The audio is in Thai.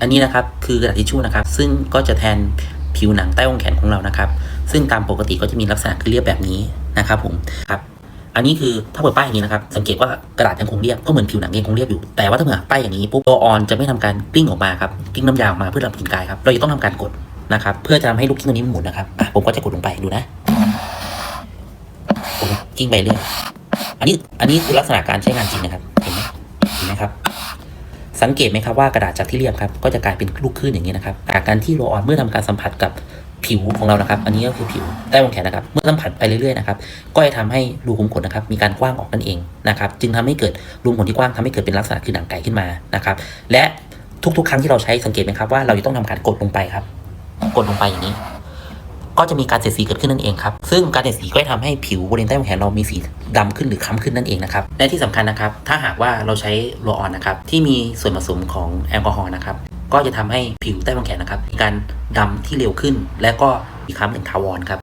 อันนี้นะครับคือกระดาษทิชชู่นะครับ ซึ่งก็จะแทนผิวหนังใต้วงแขนของเรานะครับ ซึ่งตามปกติก็จะมีลักษณะคือเรียบแบบนี้นะครับผมครับอันนี้คือถ้าเปิดป้ายอย่างนี้นะครับ สังเกตว่ากระดาษยังคงเรียบก็เหมือนผิวหนังยังคงเรียบอยู่ แต่ว่าถ้าเปิดป้ายอย่างนี้ปุ๊บตัวออนจะไม่ทำการกลิ้งออกมาครับกลิ้งน้ำยาออกมาเพื่อดับกลิ่นกายครับเราจะต้องทำการกดนะครับ เพื่อจะทำให้ลูกกิ้งตัวนี้หมุนนะครับอะผมก็จะกดลงไปดูนะผมกิ้งไปเรื่อยอันนี้อันนี้คือลักษณะการใช้งานจริงนะครับเห็นไหมเห็นไหมครับ สังเกตไหมครับว่ากระดาษจากที่เรียบครับก็จะกลายเป็นลูกคลื่นอย่างนี้นะครับจากการที่โรลออนเมื่อทำการสัมผัสกับผิวของเรานะครับ อันนี้ก็คือผิวใต้วงแขนนะครับ เมื่อสัมผัสไปเรื่อยๆนะครับก็จะทำให้รูขุมขนนะครับ มีการกว้างออกนั่นเองนะครับ จึงทำให้เกิดรูขุมขนที่กว้างทำให้เกิดเป็นลักษณะคือหนังไก่ขึ้นมานะครับ และทุกๆ ครั้งที่เราใช้สังเกตไหมครับว่าเราจะต้องทำการกดลงไปครับ กดลงไปอย่างนี้ ก็จะมีการเสียดสีเกิดขึ้นนั่นเองครับ ซึ่งการเสียดสีก็จะทำให้ผิวบริเวณใต้วงแขนเรามีสีดำขึ้นหรือคล้ำขึ้นนั่นเองนะครับ และที่สำคัญนะครับ ถ้าหากว่าเราใช้โรลออนนะครับที่มีส่วนผสมของแอลกอฮอล์นะครับก็จะทำให้ผิวใต้วงแขนนะครับมีการดำที่เร็วขึ้น และก็มีคล้ำอย่างทาวรครับ